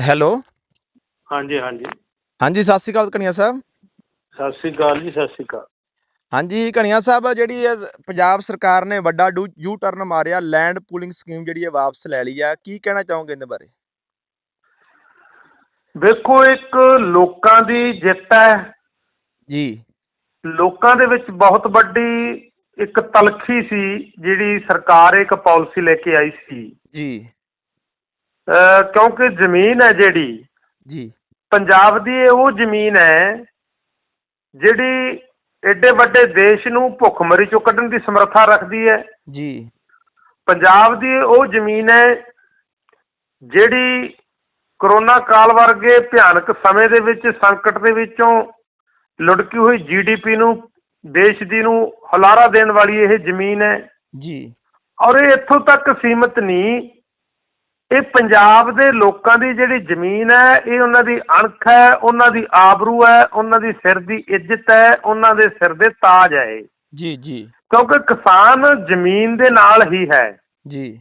Hello. ਹਾਂਜੀ ਹਾਂਜੀ। ਹਾਂਜੀ ਸਤਿ ਸ਼੍ਰੀ ਅਕਾਲ ਕਣੀਆ ਸਾਹਿਬ। ਸਤਿ ਸ੍ਰੀ ਅਕਾਲ ਜੀ ਸਤਿ ਸ੍ਰੀ ਅਕਾਲ। ਹਾਂਜੀ ਕਣੀਆ ਸਾਹਿਬ ਜਿਹੜੀ ਇਹ ਪੰਜਾਬ ਸਰਕਾਰ ਨੇ ਵੱਡਾ ਯੂ ਟਰਨ ਮਾਰਿਆ ਲੈਂਡ ਪੂਲਿੰਗ ਸਕੀਮ ਜਿਹੜੀ ਹੈ ਵਾਪਸ ਲੈ ਲਈ ਆ ਕੀ ਕਹਿਣਾ ਚਾਹੋਗੇ ਇਹਦੇ ਬਾਰੇ? ਵੇਖੋ ਇੱਕ ਲੋਕਾਂ ਦੀ ਜਿੱਤ ਹੈ। ਜੀ। ਲੋਕਾਂ ਦੇ ਵਿੱਚ ਬਹੁਤ ਵੱਡੀ ਇੱਕ ਤਲਖੀ ਸੀ ਜਿਹੜੀ ਸਰਕਾਰ ਇੱਕ ਪਾਲਿਸੀ ਲੈ ਕੇ ਆਈ ਸੀ। ਜੀ। ਕਿਉਂਕਿ ਜ਼ਮੀਨ ਹੈ ਜਿਹੜੀ ਜੀ। ਪੰਜਾਬ ਦੀ ਇਹ ਉਹ ਜ਼ਮੀਨ ਹੈ ਜਿਹੜੀ ਐਡੇ ਵੱਡੇ ਦੇਸ਼ ਨੂੰ ਭੁੱਖਮਰੀ ਚੋਂ ਕੱਢਣ ਦੀ ਸਮਰੱਥਾ ਰੱਖਦੀ ਹੈ। ਜੀ। ਪੰਜਾਬ ਦੀ ਉਹ ਜ਼ਮੀਨ ਹੈ ਜਿਹੜੀ ਕਰੋਨਾ ਕਾਲ ਵਰਗੇ ਭਿਆਨਕ ਸਮੇਂ ਦੇ ਵਿੱਚ ਸੰਕਟ ਦੇ ਵਿੱਚੋਂ ਲੁੜਕੀ ਹੋਈ ਜੀਡੀਪੀ ਨੂੰ ਦੇਸ਼ ਦੀ ਨੂੰ ਹੁਲਾਰਾ ਦੇਣ ਵਾਲੀ ਇਹ ਜ਼ਮੀਨ ਹੈ। ਜੀ। ਔਰ ਇਹ ਇੱਥੋਂ ਤੱਕ ਸੀਮਿਤ ਨਹੀਂ ਇਹ ਪੰਜਾਬ ਦੇ ਲੋਕਾਂ ਦੀ ਜਿਹੜੀ ਜ਼ਮੀਨ ਹੈ ਇਹ ਉਹਨਾਂ ਦੀ ਅਣਖ ਹੈ ਉਹਨਾਂ ਦੀ ਆਬਰੂ ਹੈ ਉਹਨਾਂ ਦੀ ਸਿਰ ਦੀ ਇੱਜ਼ਤ ਹੈ ਉਹਨਾਂ ਦੇ ਸਿਰ ਦੇ ਤਾਜ ਹੈ। ਜੀ ਜੀ। ਕਿਉਂਕਿ ਕਿਸਾਨ ਜ਼ਮੀਨ ਦੇ ਨਾਲ ਹੀ ਹੈ। ਜੀ।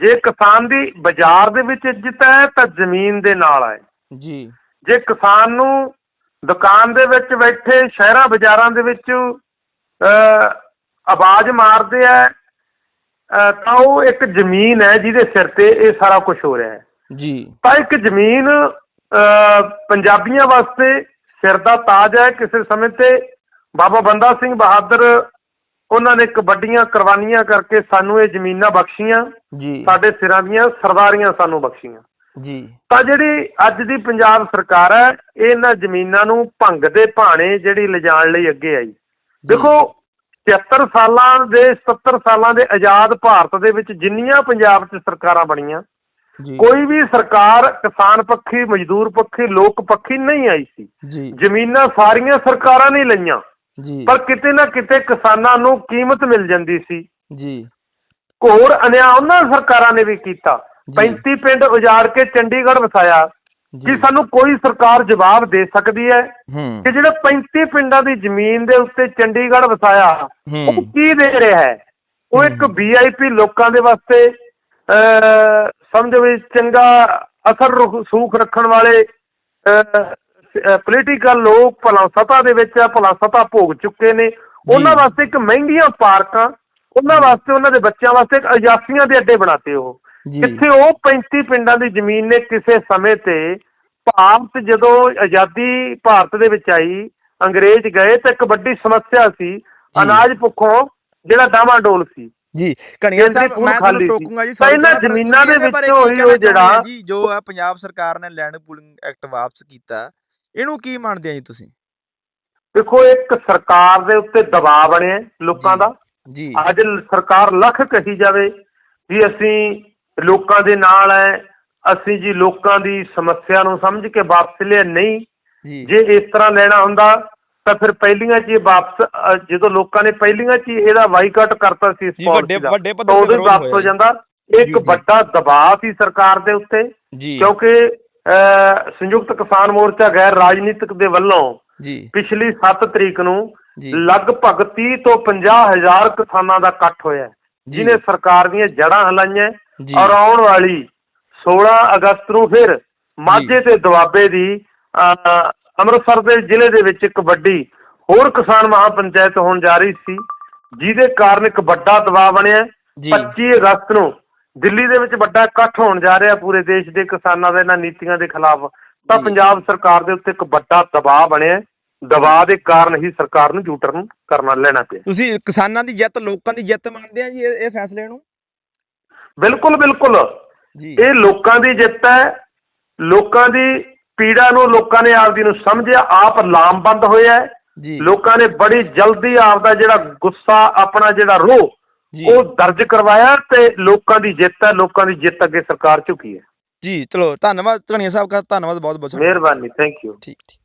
ਜੇ ਕਿਸਾਨ ਦੀ ਬਾਜ਼ਾਰ ਦੇ ਵਿੱਚ ਇੱਜ਼ਤ ਹੈ ਤਾਂ ਜ਼ਮੀਨ ਦੇ ਨਾਲ ਹੈ। ਜੀ। ਜੇ ਕਿਸਾਨ ਨੂੰ ਦੁਕਾਨ ਦੇ ਵਿੱਚ ਬੈਠੇ ਸ਼ਹਿਰਾਂ ਬਾਜ਼ਾਰਾਂ ਦੇ ਵਿੱਚ ਆਵਾਜ਼ ਮਾਰਦੇ ਆ ਤਾਂ ਉਹ ਇੱਕ ਜ਼ਮੀਨ ਹੈ ਜਿਹਦੇ ਸਿਰ ਤੇ ਇਹ ਸਾਰਾ ਕੁਝ ਹੋ ਰਿਹਾ ਹੈ। ਜੀ। ਤਾਂ ਇੱਕ ਜ਼ਮੀਨ ਪੰਜਾਬੀਆਂ ਵਾਸਤੇ ਸਿਰ ਦਾ ਤਾਜ ਹੈ। ਕਿਸੇ ਸਮੇਂ ਤੇ ਬਾਬਾ ਬੰਦਾ ਸਿੰਘ ਬਹਾਦਰ ਉਹਨਾਂ ਨੇ ਇੱਕ ਵੱਡੀਆਂ ਕੁਰਬਾਨੀਆਂ ਕਰਕੇ ਸਾਨੂੰ ਇਹ ਜ਼ਮੀਨਾਂ ਬਖਸ਼ੀਆਂ। ਜੀ। ਸਾਡੇ ਸਿਰਾਂ ਦੀਆਂ ਸਰਦਾਰੀਆਂ ਸਾਨੂੰ ਬਖਸ਼ੀਆਂ। ਜੀ। ਤਾਂ ਜਿਹੜੀ ਅੱਜ ਦੀ ਪੰਜਾਬ ਸਰਕਾਰ ਹੈ ਇਹ ਇਹਨਾਂ ਜ਼ਮੀਨਾਂ ਨੂੰ ਭੰਗ ਦੇ ਭਾਣੇ ਜਿਹੜੀ ਲਿਜਾਣ ਲਈ ਅੱਗੇ ਆਈ। ਦੇਖੋ 73 ਸਾਲਾਂ ਦੇ 70 ਸਾਲਾਂ ਦੇ ਆਜ਼ਾਦ ਭਾਰਤ ਦੇ ਵਿੱਚ ਜਿੰਨੀਆਂ ਪੰਜਾਬ 'ਚ ਸਰਕਾਰਾਂ ਬਣੀਆਂ ਕੋਈ ਵੀ ਸਰਕਾਰ ਕਿਸਾਨ ਪੱਖੀ ਮਜ਼ਦੂਰ ਪੱਖੀ ਲੋਕ ਪੱਖੀ ਨਹੀਂ ਆਈ ਸੀ। ਜ਼ਮੀਨਾਂ ਸਾਰੀਆਂ ਸਰਕਾਰਾਂ ਨੇ ਲਈਆਂ ਪਰ ਕਿਤੇ ਨਾ ਕਿਤੇ ਕਿਸਾਨਾਂ ਨੂੰ ਕੀਮਤ ਮਿਲ ਜਾਂਦੀ ਸੀ। ਜੀ। ਘੋਰ ਅਨਿਆਂ ਉਹਨਾਂ ਸਰਕਾਰਾਂ ਨੇ ਵੀ ਕੀਤਾ। ਜੀ। 35 ਪਿੰਡ ਉਜਾੜ ਕੇ ਚੰਡੀਗੜ੍ਹ ਵਸਾਇਆ। ਕਿ ਸਾਨੂੰ ਕੋਈ ਸਰਕਾਰ ਜਵਾਬ ਦੇ ਸਕਦੀ ਹੈ ਕਿ ਜਿਹੜੇ 35 ਪਿੰਡਾਂ ਦੀ ਜ਼ਮੀਨ ਦੇ ਉੱਤੇ ਚੰਡੀਗੜ੍ਹ ਵਸਾਇਆ ਉਹ ਕੀ ਦੇ ਰਿਹਾ ਹੈ? ਉਹ ਇੱਕ ਵੀਆਈਪੀ ਲੋਕਾਂ ਦੇ ਵਾਸਤੇ ਸਮਝ ਵੀ ਚੰਗਾ ਅਸਰ ਰੁਖ- ਸੂਖ ਰੱਖਣ ਵਾਲੇ ਪੋਲੀਟੀਕਲ ਲੋਕ ਭਲਾ ਸਤਾ ਦੇ ਵਿੱਚ ਆ ਭਲਾ ਸਤਾ ਭੋਗ ਚੁੱਕੇ ਨੇ। ਉਹਨਾਂ। ਵਾਸਤੇ ਇੱਕ ਮਹਿੰਗੀਆਂ ਪਾਰਕਾਂ ਉਹਨਾਂ ਵਾਸਤੇ ਉਹਨਾਂ ਦੇ ਬੱਚਿਆਂ ਵਾਸਤੇ ਇੱਕ ਅਜਾਸੀਆਂ ਦੇ ਅੱਡੇ ਬਣਾਤੇ ਉਹ। ਜੀ। ਕਿੱਥੇ ਉਹ 35 ਪਿੰਡਾਂ ਦੀ ਜ਼ਮੀਨ ਨੇ ਕਿਸੇ ਸਮੇਂ ਤੇ ਭਾਰਤ ਜਦੋਂ ਆਜ਼ਾਦੀ ਭਾਰਤ ਦੇ ਵਿੱਚ ਆਈ ਅੰਗਰੇਜ਼ ਗਏ ਤਾਂ ਇੱਕ ਵੱਡੀ ਸਮੱਸਿਆ ਸੀ ਅਨਾਜ ਭੁੱਖੋਂ ਜਿਹੜਾ ਡਾਵਾਡੋਲ ਸੀ। ਜੀ ਕਣੀਆ ਸਾਹਿਬ ਮੈਂ ਤੁਹਾਨੂੰ। ਟੋਕੂੰਗਾ ਜੀ ਇਹਨਾਂ ਜ਼ਮੀਨਾਂ ਦੇ ਵਿੱਚੋਂ ਹੀ ਉਹ ਜਿਹੜਾ- ਜੀ ਜੋ ਆ ਪੰਜਾਬ ਸਰਕਾਰ ਨੇ ਲੈਂਡ ਪੂਲਿੰਗ ਐਕਟ ਵਾਪਸ ਕੀਤਾ ਇਹਨੂੰ ਕੀ ਮੰਨਦੇ ਆ ਜੀ ਤੁਸੀਂ? ਦੇਖੋ ਇੱਕ ਸਰਕਾਰ ਦੇ ਉੱਤੇ ਦਬਾਅ ਬਣਿਆ ਲੋਕਾਂ। ਦਾ। ਜੀ। ਅੱਜ ਸਰਕਾਰ ਲੱਖ ਕਹੀ ਜਾਵੇ ਵੀ ਅਸੀਂ ਲੋਕਾਂ ਦੇ ਨਾਲ ਹੈ। ਅਸੀਂ ਜੀ ਲੋਕਾਂ ਦੀ ਸਮੱਸਿਆ ਨੂੰ ਸਮਝ ਕੇ ਵਾਪਸ ਲਿਆ ਨਹੀਂ। ਜੀ। ਇਸ ਤਰ੍ਹਾਂ ਲੈਣਾ ਹੁੰਦਾ ਤਾਂ ਫਿਰ ਪਹਿਲੀਆਂ 'ਚ ਹੀ ਵਾਪਸ ਜਦੋਂ ਲੋਕਾਂ ਨੇ ਪਹਿਲੀਆਂ 'ਚ ਇਹਦਾ ਬਾਈਕਾਟ ਕਰਤਾ ਸੀ ਇਸ policy ਦਾ, ਵੱਡੇ ਤਾਂ ਪੱਧਰ ਤੇ ਉਦੋਂ ਹੀ ਵਿਰੋਧ ਵਾਪਸ ਹੋ। ਜਾਂਦਾ। ਇੱਕ। ਵੱਡਾ ਦਬਾਅ ਸੀ ਸਰਕਾਰ ਦੇ ਉੱਤੇ ਕਿਉਂਕਿ ਸੰਯੁਕਤ ਕਿਸਾਨ ਮੋਰਚਾ ਗੈਰ ਰਾਜਨੀਤਿਕ ਦੇ ਵੱਲੋਂ ਪਿਛਲੀ 7 ਤਰੀਕ ਨੂੰ ਲਗਭਗ 30 ਤੋਂ 50 ਹਜ਼ਾਰ ਕਿਸਾਨਾਂ ਦਾ ਇਕੱਠ ਹੋਇਆ। ਜਿਨੇ ਸਰਕਾਰ ਦੀਆਂ ਜੜ੍ਹਾਂ ਹਲਾਈਆਂ। ਜੀ। ਔਰ ਆਉਣ ਵਾਲੀ 16 ਅਗਸਤ ਨੂੰ ਫਿਰ ਮਾਝੇ ਤੇ ਦੁਆਬੇ ਦੀ ਅੰਮ੍ਰਿਤਸਰ ਦੇ ਜ਼ਿਲ੍ਹੇ ਦੇ ਵਿੱਚ ਇੱਕ ਵੱਡੀ ਹੋਰ ਕਿਸਾਨ ਮਹਾਪੰਚਾਇਤ ਹੋਣ ਜਾ ਰਹੀ ਸੀ ਜਿਹਦੇ ਕਾਰਨ ਇੱਕ ਵੱਡਾ ਦਬਾਅ ਬਣਿਆ। ਜੀ। 25 ਅਗਸਤ ਨੂੰ ਦਿੱਲੀ ਦੇ ਵਿੱਚ ਵੱਡਾ ਇਕੱਠ ਹੋਣ ਜਾ ਰਿਹਾ ਪੂਰੇ ਦੇਸ਼ ਦੇ ਕਿਸਾਨਾਂ ਦੇ ਇਹਨਾਂ ਨੀਤੀਆਂ ਦੇ ਖਿਲਾਫ। ਤਾਂ। ਪੰਜਾਬ ਸਰਕਾਰ ਦੇ ਉੱਤੇ ਇੱਕ ਵੱਡਾ ਦਬਾਅ ਬਣਿਆ। ਦਬਾਅ ਦੇ ਕਾਰਨ ਹੀ ਸਰਕਾਰ ਨੂੰ ਯੂਟਰਨ ਕਰਨਾ ਲੈਣਾ ਪਿਆ। ਤੁਸੀਂ ਕਿਸਾਨਾਂ ਦੀ ਜਿੱਤ ਲੋਕਾਂ ਦੀ ਜਿੱਤ ਮੰਨਦੇ ਆ ਜੀ ਇਹ ਫੈਸਲੇ ਨੂੰ? ਬਿਲਕੁਲ ਬਿਲਕੁਲ। ਜੀ। ਇਹ ਲੋਕਾਂ ਦੀ ਜਿੱਤ ਹੈ। ਲੋਕਾਂ ਦੀ ਪੀੜਾ ਨੂੰ ਲੋਕਾਂ ਨੇ ਆਪਦੀ ਨੂੰ ਸਮਝਿਆ। ਆਪ ਲਾਮਬੰਦ ਹੋਇਆ ਲੋਕਾਂ ਨੇ ਬੜੀ ਜਲਦੀ ਆਪਦਾ ਜਿਹੜਾ ਗੁੱਸਾ ਆਪਣਾ ਜਿਹੜਾ ਰੋਹ ਉਹ ਦਰਜ ਕਰਵਾਇਆ ਤੇ ਲੋਕਾਂ ਦੀ ਜਿੱਤ ਹੈ। ਲੋਕਾਂ ਦੀ ਜਿੱਤ ਅੱਗੇ ਸਰਕਾਰ ਝੁਕੀ ਹੈ। ਜੀ ਚਲੋ ਧੰਨਵਾਦ। ਧਨੀਆ ਸਾਹਿਬ ਦਾ ਧੰਨਵਾਦ ਬਹੁਤ ਬਹੁਤ ਮਿਹਰਬਾਨੀ। ਥੈਂਕ ਯੂ ਠੀਕ ਠੀਕ।